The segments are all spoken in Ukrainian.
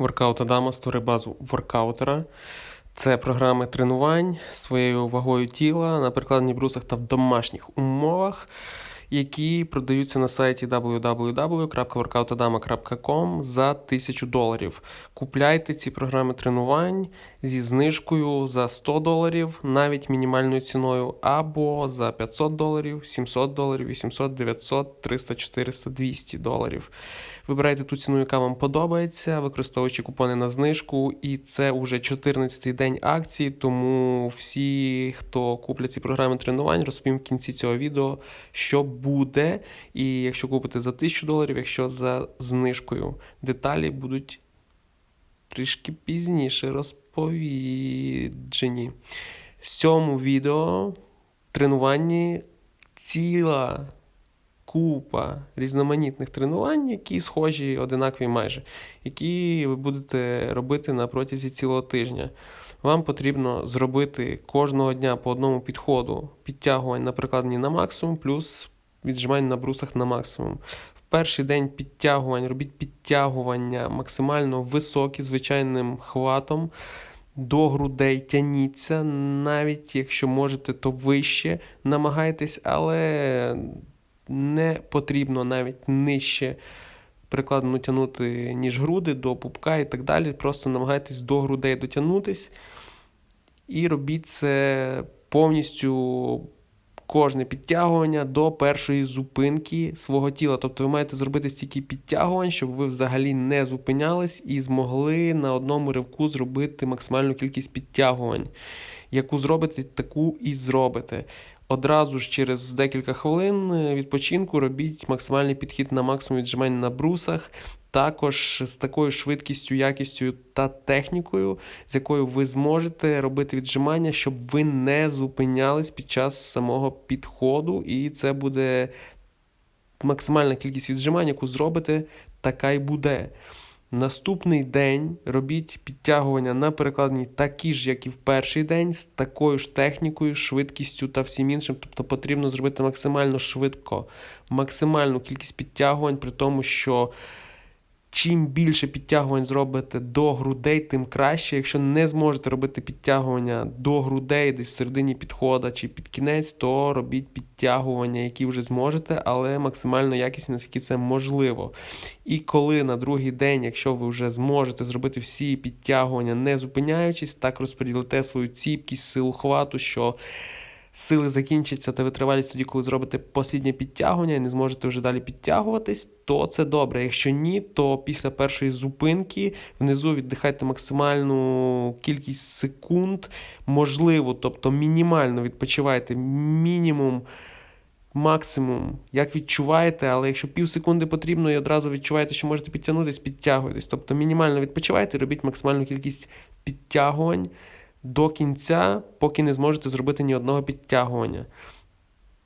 Воркаут Адама створи базу воркаутера. Це програми тренувань своєю вагою тіла на прикладенні брусах та в домашніх умовах, які продаються на сайті www.workoutadama.com за 1000 доларів. Купляйте ці програми тренувань зі знижкою за 100 доларів, навіть мінімальною ціною, або за 500 доларів, 700 доларів, 800, 900, 300, 400, 200 доларів. Вибирайте ту ціну, яка вам подобається, використовуючи купони на знижку. І це вже 14-й день акції, тому всі, хто куплять ці програми тренувань, розповім в кінці цього відео, що буде. І якщо купите за 1000 доларів, якщо за знижкою. Деталі будуть трішки пізніше розповіджені. В цьому відео тренуванні ціла купа різноманітних тренувань, які схожі, одинакові майже, які ви будете робити на протязі цілого тижня. Вам потрібно зробити кожного дня по одному підходу підтягувань на прикладенні на максимум, плюс віджимань на брусах на максимум. В перший день підтягувань робіть підтягування максимально високі, звичайним хватом. До грудей тяніться, навіть якщо можете, то вище намагайтесь, але не потрібно навіть нижче прикладно тягнути, ніж груди до пупка і так далі. Просто намагайтесь до грудей дотягнутись і робіть це повністю кожне підтягування до першої зупинки свого тіла. Тобто ви маєте зробити стільки підтягувань, щоб ви взагалі не зупинялись і змогли на одному ривку зробити максимальну кількість підтягувань. Яку зробите, таку і зробите. Одразу ж через декілька хвилин відпочинку робіть максимальний підхід на максимум віджимань на брусах. Також з такою швидкістю, якістю та технікою, з якою ви зможете робити віджимання, щоб ви не зупинялись під час самого підходу, і це буде максимальна кількість віджимань, яку зробите, така й буде. Наступний день робіть підтягування на перекладенні такі ж, як і в перший день, з такою ж технікою, швидкістю та всім іншим. Тобто потрібно зробити максимально швидко, максимальну кількість підтягувань, при тому, що чим більше підтягувань зробите до грудей, тим краще. Якщо не зможете робити підтягування до грудей, десь в середині підхода чи під кінець, то робіть підтягування, які вже зможете, але максимально якісні, наскільки це можливо. І коли на другий день, якщо ви вже зможете зробити всі підтягування, не зупиняючись, так розподілите свою ціпкість, силу хвату, що сили закінчаться та витривалість тоді, коли зробите посліднє підтягування і не зможете вже далі підтягуватись, то це добре. Якщо ні, то після першої зупинки внизу віддихайте максимальну кількість секунд, можливо, тобто мінімально відпочивайте мінімум. Максимум, як відчуваєте, але якщо пів секунди потрібно і одразу відчуваєте, що можете підтягнутись, підтягуйтесь. Тобто мінімально відпочивайте, робіть максимальну кількість підтягувань до кінця, поки не зможете зробити ні одного підтягування.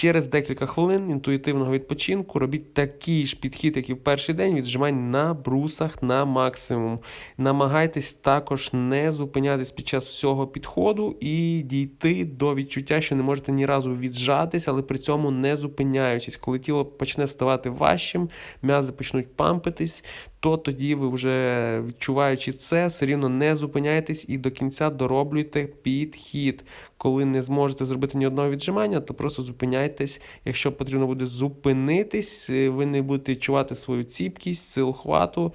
Через декілька хвилин інтуїтивного відпочинку робіть такий ж підхід, як і в перший день, віджимань на брусах на максимум. Намагайтесь також не зупинятись під час всього підходу і дійти до відчуття, що не можете ні разу віджатись, але при цьому не зупиняючись. Коли тіло почне ставати важчим, м'язи почнуть пампитись, то тоді ви вже відчуваючи це, все рівно не зупиняйтесь і до кінця дороблюйте підхід. Коли не зможете зробити ні одного віджимання, то просто зупиняйтесь. Якщо потрібно буде зупинитись, ви не будете відчувати свою ціпкість, силу хвату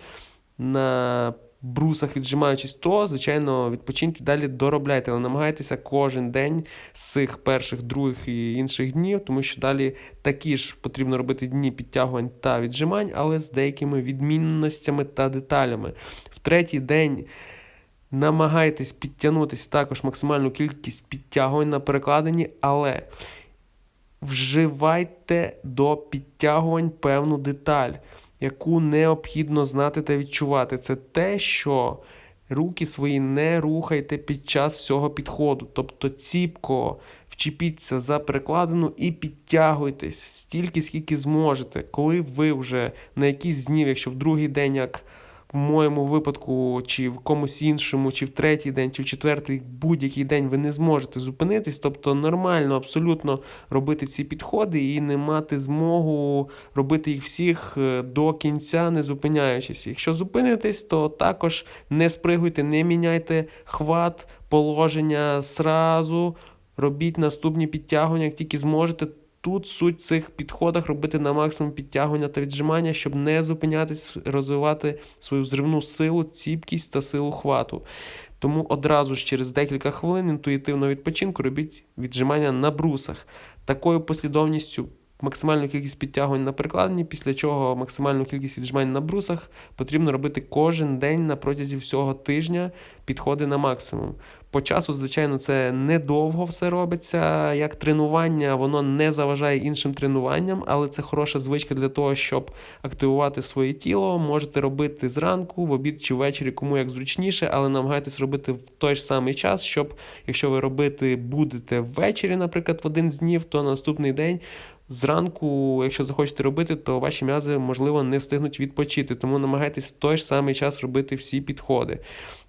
на брусах віджимаючись, то, звичайно, відпочинки далі доробляйте, але намагайтеся кожен день з цих перших, других і інших днів, тому що далі такі ж потрібно робити дні підтягувань та віджимань, але з деякими відмінностями та деталями. В третій день. Намагайтесь підтягнутися також максимальну кількість підтягувань на перекладенні, але вживайте до підтягувань певну деталь, яку необхідно знати та відчувати. Це те, що руки свої не рухайте під час всього підходу. Тобто ціпко вчепіться за перекладину і підтягуйтесь стільки, скільки зможете. Коли ви вже на якийсь з днів, якщо в другий день як в моєму випадку, чи в комусь іншому, чи в третій день, чи в четвертий, будь-який день ви не зможете зупинитись. Тобто нормально абсолютно робити ці підходи і не мати змогу робити їх всіх е, до кінця, не зупиняючись. Якщо зупинитесь, то також не спригуйте, не міняйте хват, положення зразу. Робіть наступні підтягування, як тільки зможете. Тут суть в цих підходах робити на максимум підтягування та віджимання, щоб не зупинятись, розвивати свою зривну силу, ціпкість та силу хвату. Тому одразу ж через декілька хвилин інтуїтивного відпочинку робіть віджимання на брусах. Такою послідовністю максимальну кількість підтягувань на перекладині, після чого максимальну кількість віджимань на брусах потрібно робити кожен день на протязі всього тижня підходи на максимум. По часу, звичайно, це недовго все робиться. Як тренування, воно не заважає іншим тренуванням, але це хороша звичка для того, щоб активувати своє тіло. Можете робити зранку, в обід чи ввечері, кому як зручніше, але намагайтесь робити в той ж самий час, щоб якщо ви робити будете ввечері, наприклад, в один з днів, то на наступний день. Зранку, якщо захочете робити, то ваші м'язи, можливо, не встигнуть відпочити, тому намагайтесь в той ж самий час робити всі підходи.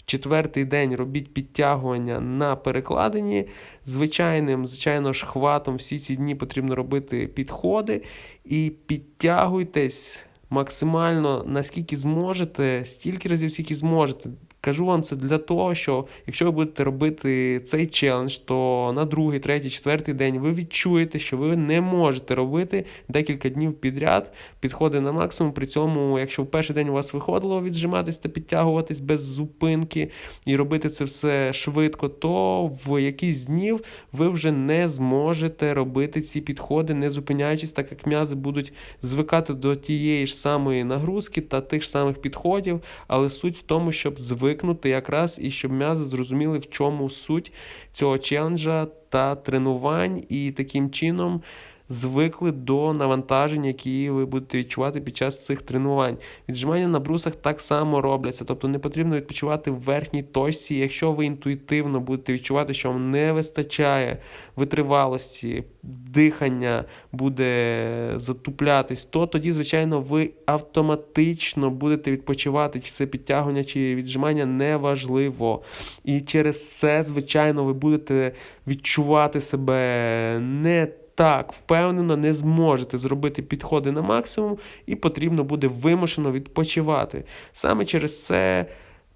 Четвертий день робіть підтягування на перекладині. Звичайним, звичайно ж, хватом всі ці дні потрібно робити підходи і підтягуйтесь максимально наскільки зможете, стільки разів, скільки зможете. Кажу вам це для того, що якщо ви будете робити цей челендж, то на другий, третій, четвертий день ви відчуєте, що ви не можете робити декілька днів підряд підходи на максимум. При цьому, якщо в перший день у вас виходило віджиматись та підтягуватись без зупинки і робити це все швидко, то в якісь днів ви вже не зможете робити ці підходи, не зупиняючись, так як м'язи будуть звикати до тієї ж самої нагрузки та тих ж самих підходів, але суть в тому, щоб звикнути якраз і щоб м'язи зрозуміли, в чому суть цього челенджа та тренувань, і таким чином звикли до навантажень, які ви будете відчувати під час цих тренувань. Віджимання на брусах так само робляться, тобто не потрібно відпочивати в верхній точці. Якщо ви інтуїтивно будете відчувати, що вам не вистачає витривалості, дихання буде затуплятись, то тоді, звичайно, ви автоматично будете відпочивати, чи це підтягування, чи віджимання неважливо. І через це, звичайно, ви будете відчувати себе не так впевнено не зможете зробити підходи на максимум, і потрібно буде вимушено відпочивати. Саме через це.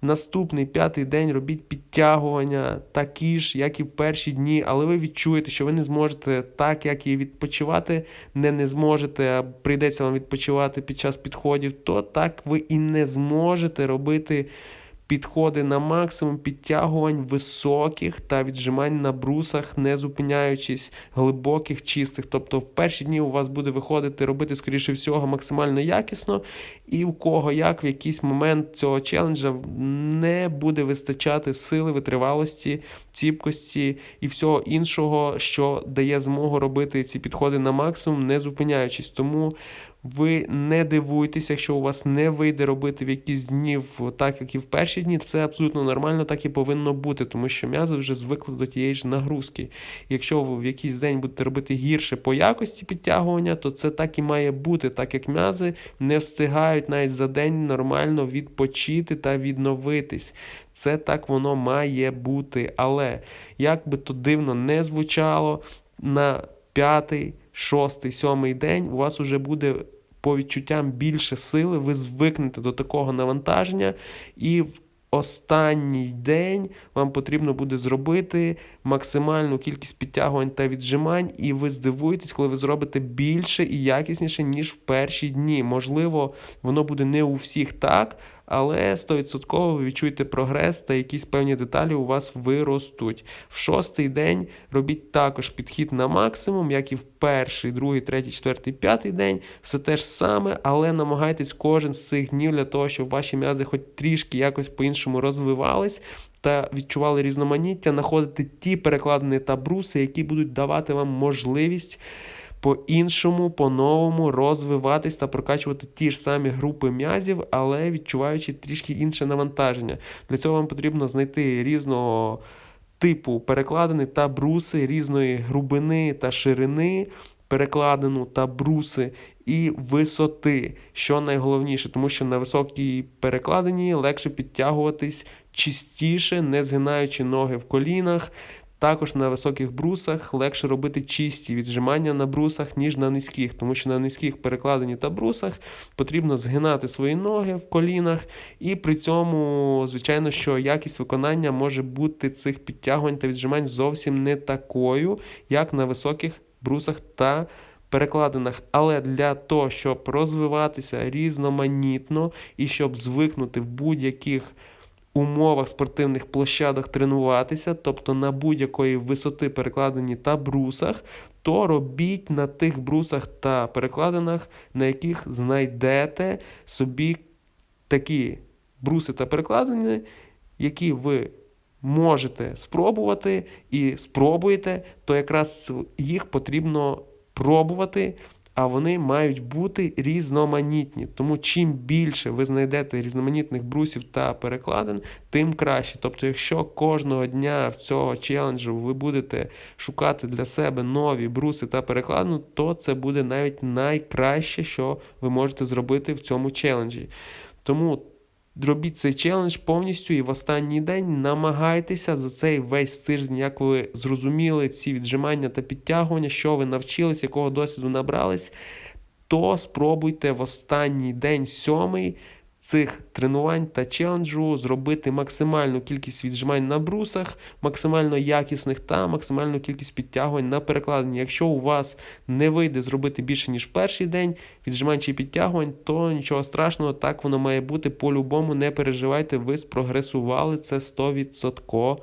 Наступний п'ятий день робіть підтягування такі ж, як і в перші дні, але ви відчуєте, що ви не зможете так, як і відпочивати, не не зможете, а прийдеться вам відпочивати під час підходів, то так ви і не зможете робити підходи на максимум підтягувань високих та віджимань на брусах, не зупиняючись глибоких, чистих. Тобто в перші дні у вас буде виходити робити, скоріше всього, максимально якісно, і у кого як в якийсь момент цього челенджа не буде вистачати сили, витривалості, ціпкості і всього іншого, що дає змогу робити ці підходи на максимум, не зупиняючись. Тому ви не дивуйтеся, якщо у вас не вийде робити в якісь дні так, як і в перші дні, це абсолютно нормально, так і повинно бути, тому що м'язи вже звикли до тієї ж нагрузки. Якщо ви в якийсь день будете робити гірше по якості підтягування, то це так і має бути, так як м'язи не встигають навіть за день нормально відпочити та відновитись. Це так воно має бути. Але як би то дивно не звучало, на п'ятий шостий, сьомий день у вас вже буде по відчуттям більше сили, ви звикнете до такого навантаження, і в останній день вам потрібно буде зробити максимальну кількість підтягувань та віджимань, і ви здивуєтесь, коли ви зробите більше і якісніше, ніж в перші дні. Можливо, воно буде не у всіх так, але 100% ви відчуєте прогрес та якісь певні деталі у вас виростуть. В шостий день робіть також підхід на максимум, як і в перший, другий, третій, четвертий, п'ятий день. Все те ж саме, але намагайтесь кожен з цих днів для того, щоб ваші м'язи хоч трішки якось по-іншому розвивались. Та відчували різноманіття, знаходити ті перекладини та бруси, які будуть давати вам можливість по-іншому, по-новому розвиватись та прокачувати ті ж самі групи м'язів, але відчуваючи трішки інше навантаження. Для цього вам потрібно знайти різного типу перекладини та бруси, різної грубини та ширини. перекладину та бруси і висоти, що найголовніше, тому що на високій перекладині легше підтягуватись чистіше, не згинаючи ноги в колінах. Також на високих брусах легше робити чисті віджимання на брусах, ніж на низьких, тому що на низьких перекладині та брусах потрібно згинати свої ноги в колінах, і при цьому, звичайно, що якість виконання може бути цих підтягувань та віджимань зовсім не такою, як на високих брусах та перекладинах. Але для того, щоб розвиватися різноманітно і щоб звикнути в будь-яких умовах спортивних площадок тренуватися, тобто на будь-якої висоти перекладині та брусах, то робіть на тих брусах та перекладинах, на яких знайдете собі такі бруси та перекладини, які ви можете спробувати і спробуєте, то якраз їх потрібно пробувати, а вони мають бути різноманітні. Тому чим більше ви знайдете різноманітних брусів та перекладин, тим краще. Тобто, якщо кожного дня в цього челенджу ви будете шукати для себе нові бруси та перекладину, то це буде навіть найкраще, що ви можете зробити в цьому челенджі. Тому Робіть цей челендж повністю і в останній день намагайтеся за цей весь тиждень, як ви зрозуміли ці віджимання та підтягування, що ви навчились, якого досвіду набрались, то спробуйте в останній день сьомий цих тренувань та челенджу зробити максимальну кількість віджимань на брусах, максимально якісних та максимальну кількість підтягувань на перекладенні. Якщо у вас не вийде зробити більше, ніж перший день віджимань чи підтягувань, то нічого страшного, так воно має бути по-любому. Не переживайте, ви спрогресували це 100%.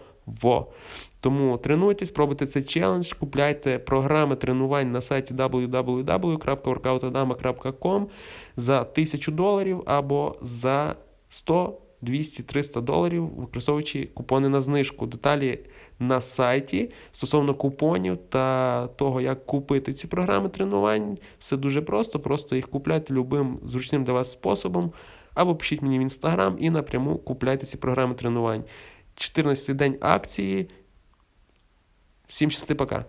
Тому тренуйтесь, пробуйте цей челендж, купляйте програми тренувань на сайті www.workoutadama.com за 1000 доларів або за 100, 200, 300 доларів, використовуючи купони на знижку. Деталі на сайті стосовно купонів та того, як купити ці програми тренувань, все дуже просто. Просто їх купляйте любим зручним для вас способом, або пишіть мені в інстаграм і напряму купляйте ці програми тренувань. 14 день акції. Всім щасти, пока.